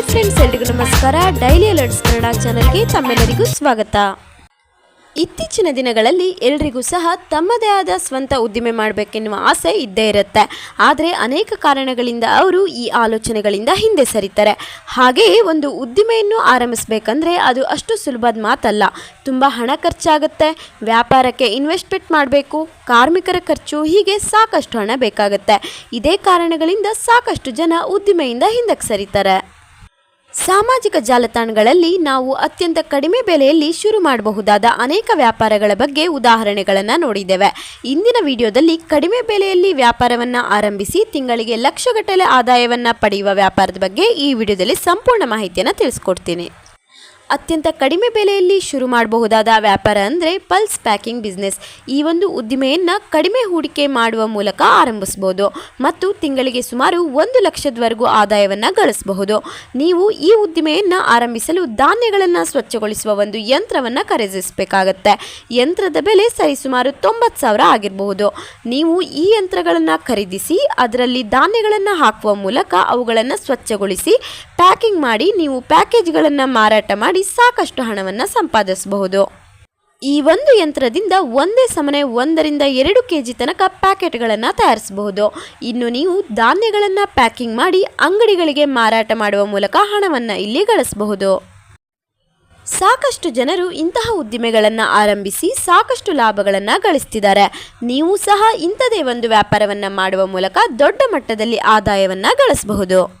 Hi friends ಎಲ್ರಿಗೂ ನಮಸ್ಕಾರ. Daily alerts Kannada ಚಾನೆಲ್ಗೆ ತಮ್ಮೆಲ್ಲರಿಗೂ ಸ್ವಾಗತ. ಇತ್ತೀಚಿನ ದಿನಗಳಲ್ಲಿ ಎಲ್ರಿಗೂ ಸಹ ತಮ್ಮದೇ ಆದ ಸ್ವಂತ ಉದ್ದಿಮೆ ಮಾಡಬೇಕೆನ್ನುವ ಆಸೆ ಇದ್ದೇ ಇರುತ್ತೆ. ಆದರೆ ಅನೇಕ ಕಾರಣಗಳಿಂದ ಅವರು ಈ ಆಲೋಚನೆಗಳಿಂದ ಹಿಂದೆ ಸರಿತಾರೆ. ಹಾಗೆಯೇ ಒಂದು ಉದ್ದಿಮೆಯನ್ನು ಆರಂಭಿಸಬೇಕಂದ್ರೆ ಅದು ಅಷ್ಟು ಸುಲಭದ ಮಾತಲ್ಲ. ತುಂಬ ಹಣ ಖರ್ಚಾಗುತ್ತೆ, ವ್ಯಾಪಾರಕ್ಕೆ ಇನ್ವೆಸ್ಟ್ಮೆಂಟ್ ಮಾಡಬೇಕು, ಕಾರ್ಮಿಕರ ಖರ್ಚು, ಹೀಗೆ ಸಾಕಷ್ಟು ಹಣ ಬೇಕಾಗುತ್ತೆ. ಇದೇ ಕಾರಣಗಳಿಂದ ಸಾಕಷ್ಟು ಜನ ಉದ್ದಿಮೆಯಿಂದ ಹಿಂದಕ್ಕೆ ಸರಿತಾರೆ. ಸಾಮಾಜಿಕ ಜಾಲತಾಣಗಳಲ್ಲಿ ನಾವು ಅತ್ಯಂತ ಕಡಿಮೆ ಬೆಲೆಯಲ್ಲಿ ಶುರು ಮಾಡಬಹುದಾದ ಅನೇಕ ವ್ಯಾಪಾರಗಳ ಬಗ್ಗೆ ಉದಾಹರಣೆಗಳನ್ನು ನೋಡಿದ್ದೇವೆ. ಇಂದಿನ ವಿಡಿಯೋದಲ್ಲಿ ಕಡಿಮೆ ಬೆಲೆಯಲ್ಲಿ ವ್ಯಾಪಾರವನ್ನು ಆರಂಭಿಸಿ ತಿಂಗಳಿಗೆ ಲಕ್ಷಗಟ್ಟಲೆ ಆದಾಯವನ್ನು ಪಡೆಯುವ ವ್ಯಾಪಾರದ ಬಗ್ಗೆ ಈ ವಿಡಿಯೋದಲ್ಲಿ ಸಂಪೂರ್ಣ ಮಾಹಿತಿಯನ್ನು ತಿಳಿಸ್ಕೊಡ್ತೀನಿ. ಅತ್ಯಂತ ಕಡಿಮೆ ಬೆಲೆಯಲ್ಲಿ ಶುರು ಮಾಡಬಹುದಾದ ವ್ಯಾಪಾರ ಅಂದರೆ ಪಲ್ಸ್ ಪ್ಯಾಕಿಂಗ್ ಬಿಸ್ನೆಸ್. ಈ ಒಂದು ಉದ್ದಿಮೆಯನ್ನು ಕಡಿಮೆ ಹೂಡಿಕೆ ಮಾಡುವ ಮೂಲಕ ಆರಂಭಿಸಬಹುದು ಮತ್ತು ತಿಂಗಳಿಗೆ ಸುಮಾರು ಒಂದು ಲಕ್ಷದವರೆಗೂ ಆದಾಯವನ್ನು ಗಳಿಸಬಹುದು. ನೀವು ಈ ಉದ್ದಿಮೆಯನ್ನು ಆರಂಭಿಸಲು ಧಾನ್ಯಗಳನ್ನು ಸ್ವಚ್ಛಗೊಳಿಸುವ ಒಂದು ಯಂತ್ರವನ್ನು ಖರೀದಿಸಬೇಕಾಗತ್ತೆ. ಯಂತ್ರದ ಬೆಲೆ ಸರಿಸುಮಾರು ತೊಂಬತ್ತು ಸಾವಿರ ಆಗಿರಬಹುದು. ನೀವು ಈ ಯಂತ್ರಗಳನ್ನು ಖರೀದಿಸಿ ಅದರಲ್ಲಿ ಧಾನ್ಯಗಳನ್ನು ಹಾಕುವ ಮೂಲಕ ಅವುಗಳನ್ನು ಸ್ವಚ್ಛಗೊಳಿಸಿ, ಪ್ಯಾಕಿಂಗ್ ಮಾಡಿ, ನೀವು ಪ್ಯಾಕೇಜ್ಗಳನ್ನು ಮಾರಾಟ ಮಾಡಿ ಸಾಕಷ್ಟು ಹಣವನ್ನು ಸಂಪಾದಿಸಬಹುದು. ಈ ಒಂದು ಯಂತ್ರದಿಂದ ಒಂದೇ ಸಮನೆ ಒಂದರಿಂದ ಎರಡು ಕೆ ಜಿ ತನಕ ಪ್ಯಾಕೆಟ್ಗಳನ್ನು ತಯಾರಿಸಬಹುದು. ಇನ್ನು ನೀವು ಧಾನ್ಯಗಳನ್ನು ಪ್ಯಾಕಿಂಗ್ ಮಾಡಿ ಅಂಗಡಿಗಳಿಗೆ ಮಾರಾಟ ಮಾಡುವ ಮೂಲಕ ಹಣವನ್ನು ಇಲ್ಲಿ ಗಳಿಸಬಹುದು. ಸಾಕಷ್ಟು ಜನರು ಇಂತಹ ಉದ್ದಿಮೆಗಳನ್ನು ಆರಂಭಿಸಿ ಸಾಕಷ್ಟು ಲಾಭಗಳನ್ನು ಗಳಿಸ್ತಿದ್ದಾರೆ. ನೀವು ಸಹ ಇಂಥದೇ ಒಂದು ವ್ಯಾಪಾರವನ್ನು ಮಾಡುವ ಮೂಲಕ ದೊಡ್ಡ ಮಟ್ಟದಲ್ಲಿ ಆದಾಯವನ್ನು ಗಳಿಸಬಹುದು.